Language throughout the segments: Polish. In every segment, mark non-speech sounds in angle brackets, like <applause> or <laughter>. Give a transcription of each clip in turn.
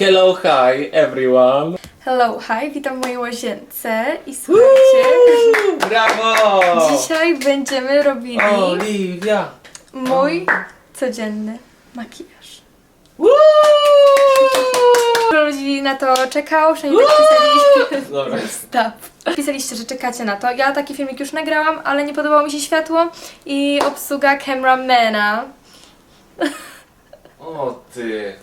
Hello, hi everyone. Hello, hi, witam w mojej łazience i słuchajcie, Woo! Brawo! dzisiaj będziemy robili Oliwia. mój codzienny makijaż. Woo! Dużo ludzi na to czekało, przynajmniej tak pisaliście. Dobra. Stop. Pisaliście, że czekacie na to. Ja taki filmik już nagrałam, ale nie podobało mi się światło i obsługa cameramana. O ty.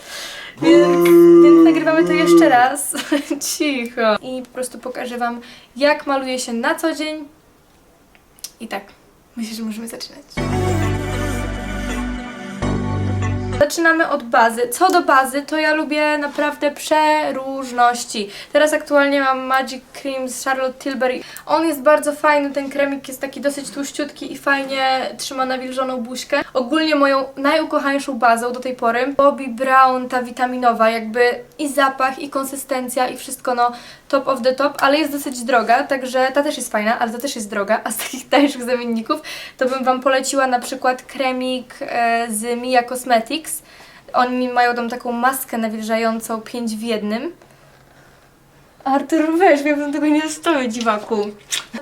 Więc, więc nagrywamy to jeszcze raz. <laughs> Cicho. I po prostu pokażę Wam, jak maluje się na co dzień. I tak, myślę, że możemy zaczynać. Zaczynamy od bazy. Co do bazy, to ja lubię naprawdę przeróżności. Teraz aktualnie mam Magic Cream z Charlotte Tilbury. On jest bardzo fajny, ten kremik jest taki dosyć tłuściutki i fajnie trzyma nawilżoną buźkę. Ogólnie moją najukochańszą bazą do tej pory Bobbi Brown, ta witaminowa, jakby i zapach, i konsystencja, i wszystko no top of the top, ale jest dosyć droga, także ta też jest fajna, ale ta też jest droga, a z takich tańszych zamienników to bym Wam poleciła na przykład kremik e, z Mia Cosmetics. Oni mają tam taką maskę nawilżającą 5 w jednym. Artur, weź, ja bym tego nie zostawię, dziwaku.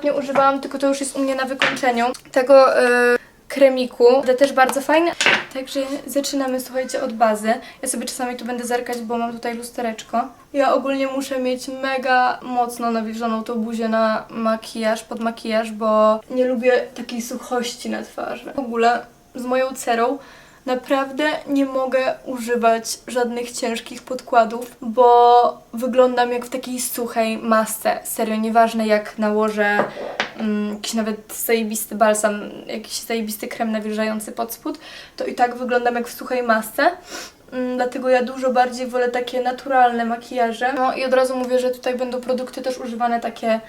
Nie używałam, tylko to już jest u mnie na wykończeniu. Tego e, kremiku, to też bardzo fajny. Także zaczynamy, słuchajcie, od bazy. Ja sobie czasami tu będę zerkać, bo mam tutaj lustereczko. Ja ogólnie muszę mieć mega mocno nawilżoną tą buzię na makijaż, pod makijaż, bo nie lubię takiej suchości na twarzy. W ogóle z moją cerą Naprawdę nie mogę używać żadnych ciężkich podkładów, bo wyglądam jak w takiej suchej masce. Serio, nieważne jak nałożę mm, jakiś nawet zajebisty balsam, jakiś zajebisty krem nawilżający pod spód, to i tak wyglądam jak w suchej masce. Mm, Dlatego ja dużo bardziej wolę takie naturalne makijaże. No i od razu mówię, że tutaj będą produkty też używane takie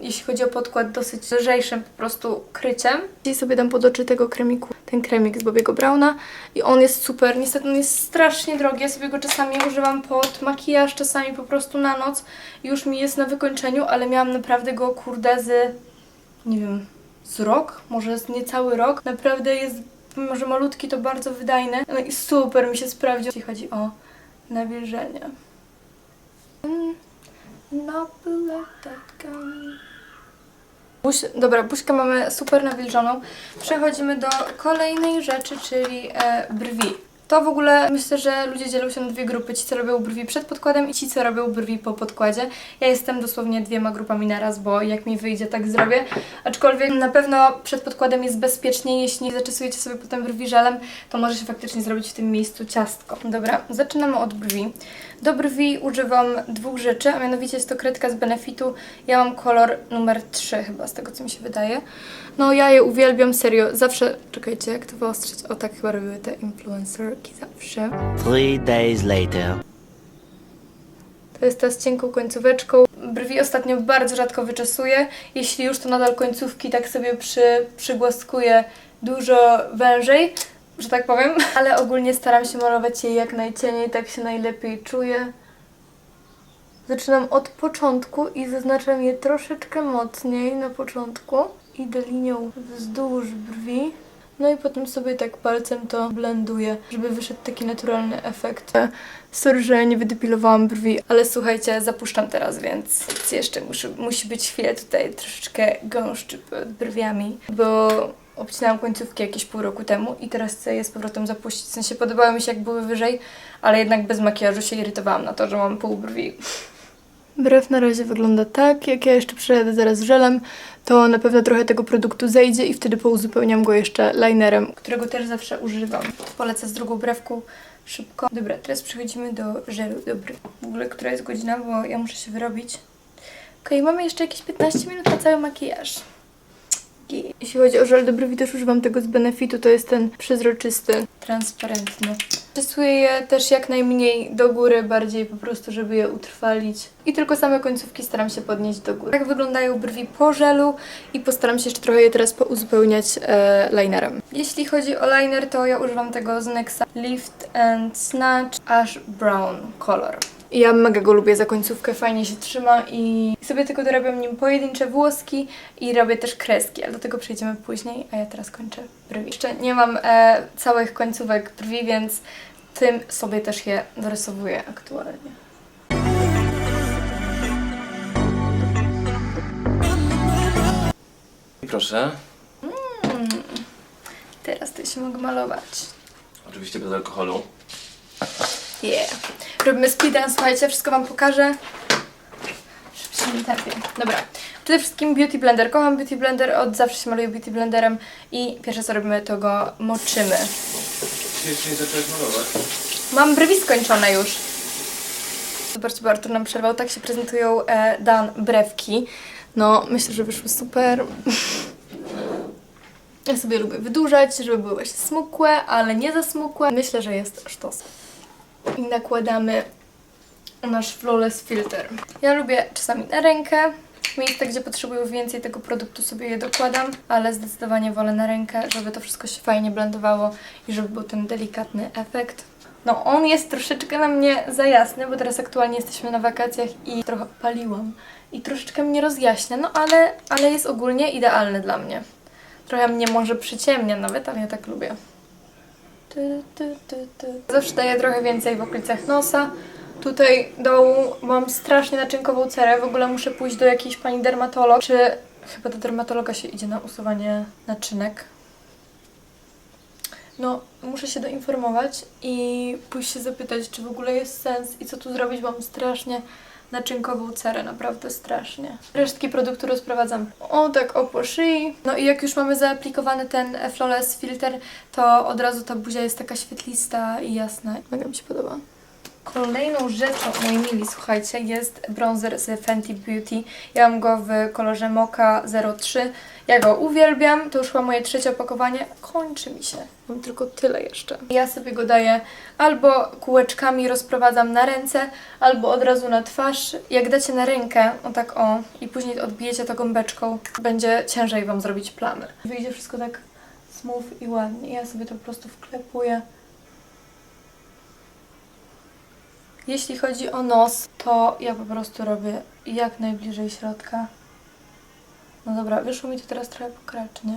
jeśli chodzi o podkład, dosyć lżejszym po prostu kryciem. Dzisiaj sobie dam pod oczy tego kremiku, ten kremik z Bobiego Browna i on jest super. Niestety on jest strasznie drogi, ja sobie go czasami używam pod makijaż, czasami po prostu na noc. Już mi jest na wykończeniu, ale miałam naprawdę go kurde z, nie wiem, z rok, może z niecały rok. Naprawdę jest, mimo że malutki, to bardzo wydajny. No i super mi się sprawdził, jeśli chodzi o nawilżenie. Buź, dobra, buźkę mamy super nawilżoną. Przechodzimy do kolejnej rzeczy, czyli e, brwi. To w ogóle myślę, że ludzie dzielą się na dwie grupy. Ci, co robią brwi przed podkładem i ci, co robią brwi po podkładzie. Ja jestem dosłownie dwiema grupami naraz, bo jak mi wyjdzie, tak zrobię. Aczkolwiek na pewno przed podkładem jest bezpieczniej. Jeśli zaczesujecie sobie potem brwi żelem, to może się faktycznie zrobić w tym miejscu ciastko. Dobra, zaczynamy od brwi. Do brwi używam dwóch rzeczy, a mianowicie jest to kredka z Benefitu. Ja mam kolor numer 3 chyba, z tego co mi się wydaje. No ja je uwielbiam, serio. Zawsze, czekajcie, jak to wyostrzyć? O tak chyba robiły te influencerki zawsze. Three days later. To jest ta z cienką końcóweczką. Brwi ostatnio bardzo rzadko wyczesuję. Jeśli już, to nadal końcówki tak sobie przy, przygłaskuję dużo wężej, że tak powiem. Ale ogólnie staram się malować je jak najcieniej, tak się najlepiej czuję. Zaczynam od początku i zaznaczam je troszeczkę mocniej na początku. Idę linią wzdłuż brwi. No i potem sobie tak palcem to blenduję, żeby wyszedł taki naturalny efekt. Sorry, że nie wydepilowałam brwi, ale słuchajcie, zapuszczam teraz, więc jeszcze musi, musi być chwilę tutaj troszeczkę gąszczy pod brwiami, bo obcinałam końcówki jakieś pół roku temu i teraz chcę je z powrotem zapuścić. W sensie podobały mi się jak były wyżej, ale jednak bez makijażu się irytowałam na to, że mam pół brwi. Brew na razie wygląda tak, jak ja jeszcze przejadę zaraz żelem, to na pewno trochę tego produktu zejdzie i wtedy pouzupełniam go jeszcze linerem, którego też zawsze używam. Polecę z drugą brewką szybko. Dobra, teraz przechodzimy do żelu. Dobry. W ogóle, która jest godzina, bo ja muszę się wyrobić. Okej, mamy jeszcze jakieś 15 minut na cały makijaż. Jeśli chodzi o żel do brwi, też używam tego z Benefitu, to jest ten przezroczysty, transparentny. Rysuję je też jak najmniej do góry, bardziej po prostu, żeby je utrwalić. I tylko same końcówki staram się podnieść do góry. Tak wyglądają brwi po żelu i postaram się jeszcze trochę je teraz pouzupełniać e, linerem. Jeśli chodzi o liner, to ja używam tego z NYXa Lift and Snatch Ash Brown Color. Ja mega go lubię za końcówkę, fajnie się trzyma i sobie tylko dorabiam nim pojedyncze włoski i robię też kreski, ale do tego przejdziemy później, a ja teraz kończę brwi. Jeszcze nie mam e, całych końcówek brwi, więc tym sobie też je dorysowuję aktualnie. Proszę. Teraz to się mogę malować. Oczywiście bez alkoholu. Yeah. Robimy speedrun, słuchajcie, wszystko Wam pokażę. W szybkim tempie. Dobra. Przede wszystkim Beauty Blender. Kocham Beauty Blender, od zawsze się maluję Beauty Blenderem i pierwsze co robimy to go moczymy. Jeszcze nie zacząłeś malować. Mam brwi skończone już. Zobaczcie, bo Artur nam przerwał. Tak się prezentują e, Dan brewki. No, myślę, że wyszły super. <laughs> Ja sobie lubię wydłużać, żeby były właśnie smukłe, ale nie za smukłe. Myślę, że jest sztos. I nakładamy nasz Flawless Filter. Ja lubię czasami na rękę. Miejsca, gdzie potrzebuję więcej tego produktu sobie je dokładam, ale zdecydowanie wolę na rękę, żeby to wszystko się fajnie blendowało i żeby był ten delikatny efekt. No on jest troszeczkę na mnie za jasny, bo teraz aktualnie jesteśmy na wakacjach i trochę paliłam. I troszeczkę mnie rozjaśnia, no ale, ale jest ogólnie idealny dla mnie. Trochę mnie może przyciemnia nawet, ale ja tak lubię. Zawsze daję trochę więcej w okolicach nosa. Tutaj dołu mam strasznie naczynkową cerę. W ogóle muszę pójść do jakiejś pani dermatolog. Czy chyba do dermatologa się idzie na usuwanie naczynek? No, muszę się doinformować i pójść się zapytać, czy w ogóle jest sens i co tu zrobić, bo mam strasznie naczynkową cerę, naprawdę strasznie. Resztki produktu rozprowadzam o tak o po szyi. No i jak już mamy zaaplikowany ten Flawless Filter, to od razu ta buzia jest taka świetlista i jasna. Mega mi się podoba. Kolejną rzeczą, moi mili, słuchajcie, jest bronzer z Fenty Beauty. Ja mam go w kolorze Mocha 03. Ja go uwielbiam, to już chyba moje trzecie opakowanie. Kończy mi się. Mam tylko tyle jeszcze. Ja sobie go daję albo kółeczkami rozprowadzam na ręce, albo od razu na twarz. Jak dacie na rękę, o tak o, i później odbijecie to gąbeczką, będzie ciężej Wam zrobić plamy. Wyjdzie wszystko tak smooth i ładnie. Ja sobie to po prostu wklepuję. Jeśli chodzi o nos, to ja po prostu robię jak najbliżej środka. No dobra, wyszło mi to teraz trochę pokracznie.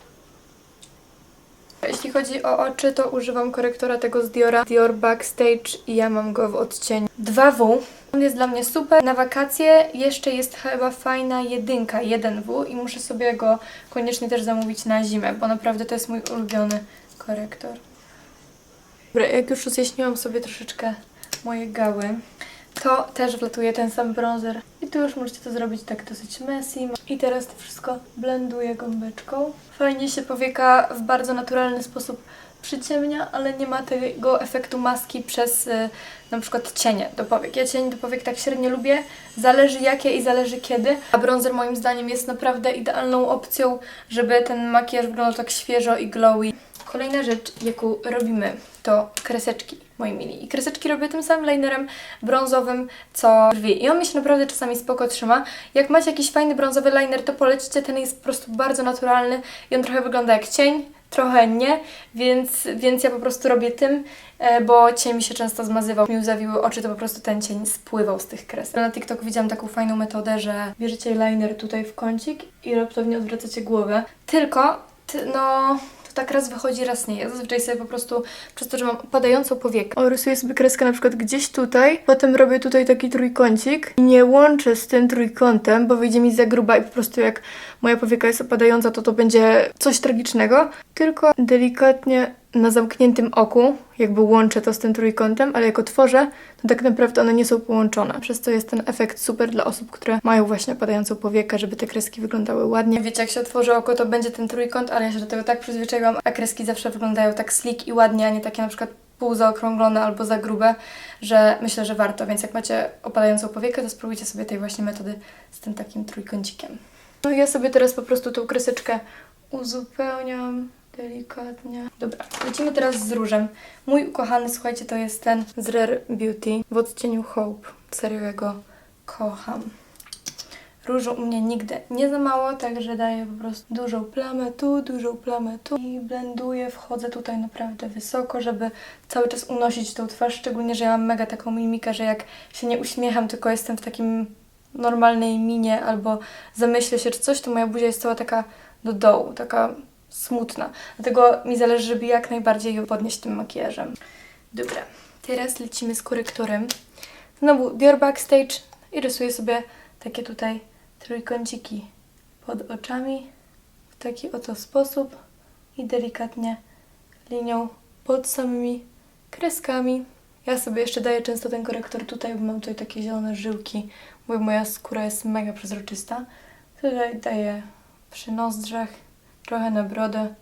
Jeśli chodzi o oczy, to używam korektora tego z Diora, Dior Backstage i ja mam go w odcieniu 2W. On jest dla mnie super. Na wakacje jeszcze jest chyba fajna jedynka, 1W i muszę sobie go koniecznie też zamówić na zimę, bo naprawdę to jest mój ulubiony korektor. Dobra, jak już rozjaśniłam sobie troszeczkę moje gały, to też wlatuje ten sam bronzer. I tu już możecie to zrobić tak dosyć messy. I teraz to wszystko blenduję gąbeczką. Fajnie się powieka w bardzo naturalny sposób przyciemnia, ale nie ma tego efektu maski przez y, na przykład cienie do powiek. Ja cień do powiek tak średnio lubię, zależy jakie i zależy kiedy, a bronzer moim zdaniem jest naprawdę idealną opcją, żeby ten makijaż wyglądał tak świeżo i glowy. Kolejna rzecz, jaką robimy, to kreseczki, moi mili. I kreseczki robię tym samym linerem brązowym, co brwi. I on mi się naprawdę czasami spoko trzyma. Jak macie jakiś fajny brązowy liner, to polecicie, ten jest po prostu bardzo naturalny i on trochę wygląda jak cień, trochę nie, więc, więc ja po prostu robię tym, e, bo cień mi się często zmazywał, mi łzawiły oczy, to po prostu ten cień spływał z tych kresek. Na TikToku widziałam taką fajną metodę, że bierzecie liner tutaj w kącik i raptownie odwracacie głowę. Tylko, ty, no... To tak raz wychodzi, raz nie. Ja zazwyczaj sobie po prostu, przez to, że mam opadającą powiekę, rysuję sobie kreskę na przykład gdzieś tutaj, potem robię tutaj taki trójkącik i nie łączę z tym trójkątem, bo wyjdzie mi za gruba i po prostu jak moja powieka jest opadająca, to to będzie coś tragicznego, tylko delikatnie na zamkniętym oku, jakby łączę to z tym trójkątem, ale jak otworzę, to tak naprawdę one nie są połączone. Przez to jest ten efekt super dla osób, które mają właśnie opadającą powiekę, żeby te kreski wyglądały ładnie. Wiecie, jak się otworzy oko, to będzie ten trójkąt, ale ja się do tego tak przyzwyczaiłam, a kreski zawsze wyglądają tak slick i ładnie, a nie takie na przykład pół zaokrąglone albo za grube, że myślę, że warto. Więc jak macie opadającą powiekę, to spróbujcie sobie tej właśnie metody z tym takim trójkącikiem. No i ja sobie teraz po prostu tą kreseczkę uzupełniam delikatnie. Dobra, lecimy teraz z różem. Mój ukochany, słuchajcie, to jest ten z Rare Beauty w odcieniu Hope. Serio, ja go kocham. Różu u mnie nigdy nie za mało, także daję po prostu dużą plamę tu, dużą plamę tu i blenduję, wchodzę tutaj naprawdę wysoko, żeby cały czas unosić tą twarz, szczególnie, że ja mam mega taką mimikę, że jak się nie uśmiecham, tylko jestem w takim normalnej minie albo zamyślę się czy coś, to moja buzia jest cała taka do dołu, taka smutna. Dlatego mi zależy, żeby jak najbardziej ją podnieść tym makijażem. Dobra. Teraz lecimy z korektorem. Znowu Dior Backstage i rysuję sobie takie tutaj trójkąciki pod oczami w taki oto sposób i delikatnie linią pod samymi kreskami. Ja sobie jeszcze daję często ten korektor tutaj, bo mam tutaj takie zielone żyłki, bo moja skóra jest mega przezroczysta. Tutaj daję przy nozdrzach, trochę na brodę,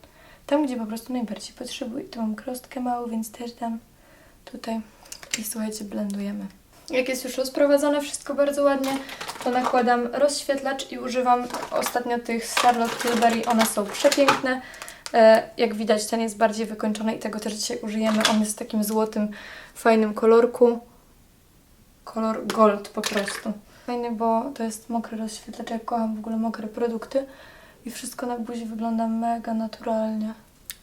tam gdzie po prostu najbardziej potrzebuję. Tu mam krostkę małą, więc też dam tutaj i słuchajcie, blendujemy. Jak jest już rozprowadzone wszystko bardzo ładnie, to nakładam rozświetlacz i używam ostatnio tych z Tilbury. One są przepiękne. E, Jak widać, ten jest bardziej wykończony i tego też dzisiaj użyjemy. On jest w takim złotym, fajnym kolorku. Kolor gold po prostu. Fajny, bo to jest mokry rozświetlacz. Ja kocham w ogóle mokre produkty. I wszystko na buzi wygląda mega naturalnie.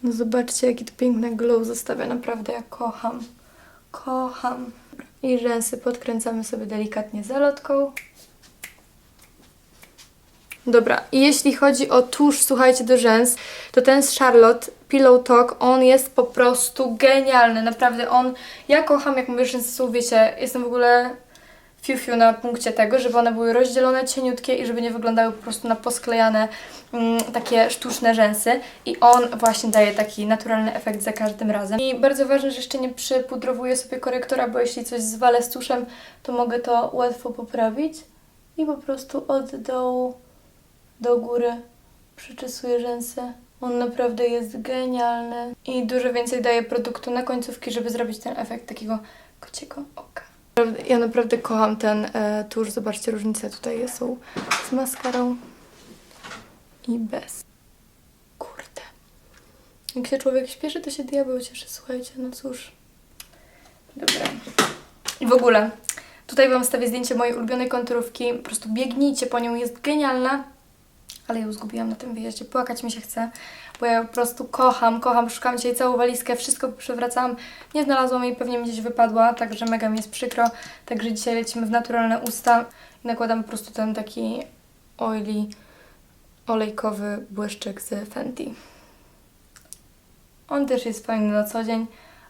No zobaczcie, jaki to piękny glow zostawia. Naprawdę, ja kocham. Kocham. I rzęsy podkręcamy sobie delikatnie zalotką. Dobra, i jeśli chodzi o tusz, słuchajcie, do rzęs, to ten z Charlotte, Pillow Talk, on jest po prostu genialny, naprawdę on, ja kocham, jak mówię, rzęsy są, wiecie, jestem w ogóle fiu-fiu na punkcie tego, żeby one były rozdzielone, cieniutkie i żeby nie wyglądały po prostu na posklejane mm, takie sztuczne rzęsy i on właśnie daje taki naturalny efekt za każdym razem. I bardzo ważne, że jeszcze nie przypudrowuję sobie korektora, bo jeśli coś zwalę z tuszem, to mogę to łatwo poprawić i po prostu od dołu do góry przyczesuję rzęsy. On naprawdę jest genialny i dużo więcej daje produktu na końcówki, żeby zrobić ten efekt takiego kociego oka. Ja naprawdę kocham ten e, tusz. Zobaczcie, różnice tutaj są z maskarą i bez. Kurde. Jak się człowiek śpieszy, to się diabeł cieszy. Słuchajcie, no cóż. Dobra. I w ogóle, tutaj Wam wstawię zdjęcie mojej ulubionej konturówki. Po prostu biegnijcie po nią, jest genialna. Ale ją zgubiłam na tym wyjeździe. Płakać mi się chce, bo ja po prostu kocham, kocham. Szukam dzisiaj całą walizkę, wszystko przewracałam. Nie znalazłam jej, pewnie mi gdzieś wypadła, także mega mi jest przykro. Także dzisiaj lecimy w naturalne usta i nakładam po prostu ten taki oily, olejkowy błyszczyk z Fenty. On też jest fajny na co dzień,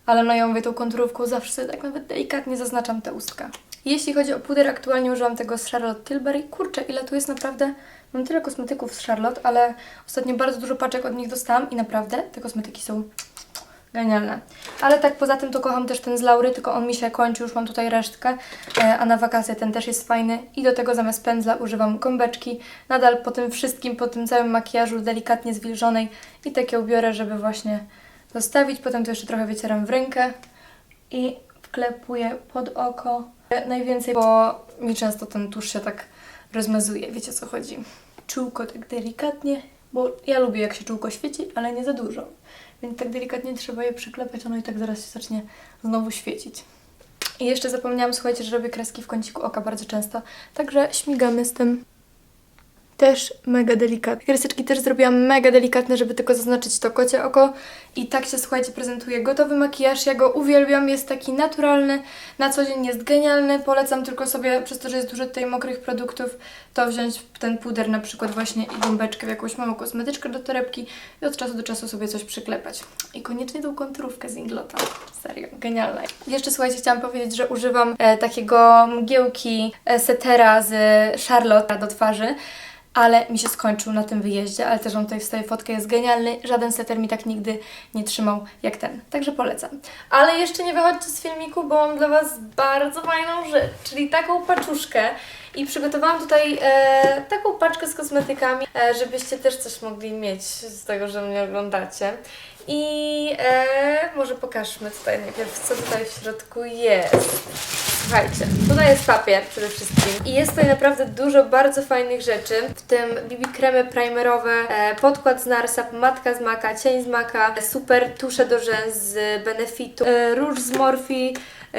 ale no ja mówię tą konturówką zawsze tak nawet delikatnie zaznaczam te ustka. Jeśli chodzi o puder, aktualnie używam tego z Charlotte Tilbury. Kurczę, ile tu jest naprawdę... Mam tyle kosmetyków z Charlotte, ale ostatnio bardzo dużo paczek od nich dostałam i naprawdę te kosmetyki są genialne. Ale tak poza tym to kocham też ten z Laury, tylko on mi się kończy, już mam tutaj resztkę, e, a na wakacje ten też jest fajny. I do tego zamiast pędzla używam gąbeczki. Nadal po tym wszystkim, po tym całym makijażu delikatnie zwilżonej i takie ubiorę, żeby właśnie zostawić. Potem to jeszcze trochę wycieram w rękę i wklepuję pod oko. Najwięcej, bo mi często ten tusz się tak rozmazuje, wiecie o co chodzi. Czółko tak delikatnie, bo ja lubię jak się czółko świeci, ale nie za dużo. Więc tak delikatnie trzeba je przyklepać, ono i tak zaraz się zacznie znowu świecić. I jeszcze zapomniałam, słuchajcie, że robię kreski w kąciku oka bardzo często, także śmigamy z tym. Też mega delikatne. Kreseczki też zrobiłam mega delikatne, żeby tylko zaznaczyć to kocie oko. I tak się, słuchajcie, prezentuje gotowy makijaż. Ja go uwielbiam, jest taki naturalny, na co dzień jest genialny. Polecam tylko sobie, przez to, że jest dużo tutaj mokrych produktów, to wziąć ten puder na przykład właśnie i gąbeczkę w jakąś małą kosmetyczkę do torebki i od czasu do czasu sobie coś przyklepać. I koniecznie tą konturówkę z Inglota. Serio, genialna. Jeszcze, słuchajcie, chciałam powiedzieć, że używam e, takiego mgiełki e, setera z Charlotte do twarzy ale mi się skończył na tym wyjeździe, ale też on tutaj wstaje fotkę, jest genialny. Żaden seter mi tak nigdy nie trzymał jak ten, także polecam. Ale jeszcze nie wychodźcie z filmiku, bo mam dla Was bardzo fajną rzecz, czyli taką paczuszkę. I przygotowałam tutaj e, taką paczkę z kosmetykami, e, żebyście też coś mogli mieć z tego, że mnie oglądacie. I e, może pokażmy tutaj najpierw, co tutaj w środku jest. Słuchajcie, tutaj jest papier przede wszystkim i jest tutaj naprawdę dużo bardzo fajnych rzeczy, w tym BB kremy primerowe, e, podkład z Narsap, matka z Maka, cień z Maka, super tusze do rzęs z Benefitu, e, róż z Morphe, e,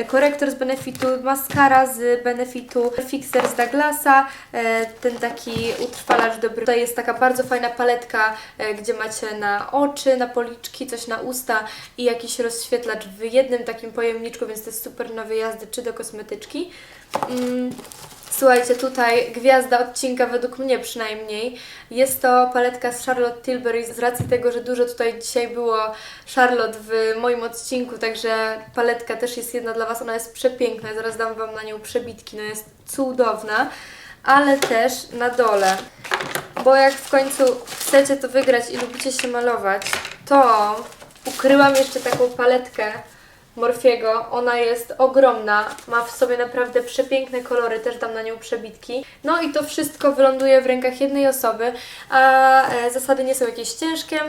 korektor z Benefitu, maskara z Benefitu, fixer z Douglasa, e, ten taki utrwalacz dobry. Tutaj jest taka bardzo fajna paletka, e, gdzie macie na oczy, na policzki, coś na usta i jakiś rozświetlacz w jednym takim pojemniczku, więc to jest super na wyjazdy czy do kosmetyczki. Słuchajcie, tutaj gwiazda odcinka według mnie przynajmniej. Jest to paletka z Charlotte Tilbury z racji tego, że dużo tutaj dzisiaj było Charlotte w moim odcinku, także paletka też jest jedna dla Was, ona jest przepiękna, ja zaraz dam Wam na nią przebitki, no jest cudowna, ale też na dole, bo jak w końcu chcecie to wygrać i lubicie się malować, to ukryłam jeszcze taką paletkę Morfiego. Ona jest ogromna, ma w sobie naprawdę przepiękne kolory, też dam na nią przebitki. No i to wszystko wyląduje w rękach jednej osoby, a e, zasady nie są jakieś ciężkie.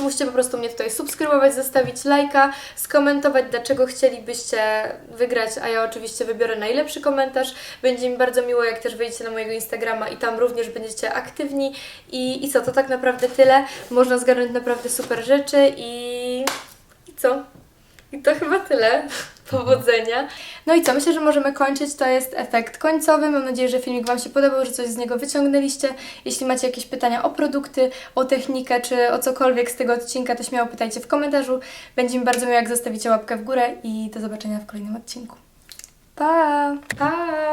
Musicie po prostu mnie tutaj subskrybować, zostawić lajka, skomentować, dlaczego chcielibyście wygrać, a ja oczywiście wybiorę najlepszy komentarz. Będzie mi bardzo miło, jak też wejdziecie na mojego Instagrama i tam również będziecie aktywni. I, i co, to tak naprawdę tyle. Można zgarnąć naprawdę super rzeczy i... i co? I to chyba tyle. <laughs> Powodzenia. No i co? Myślę, że możemy kończyć. To jest efekt końcowy. Mam nadzieję, że filmik Wam się podobał, że coś z niego wyciągnęliście. Jeśli macie jakieś pytania o produkty, o technikę, czy o cokolwiek z tego odcinka, to śmiało pytajcie w komentarzu. Będzie mi bardzo miło, jak zostawicie łapkę w górę i do zobaczenia w kolejnym odcinku. Pa! Pa!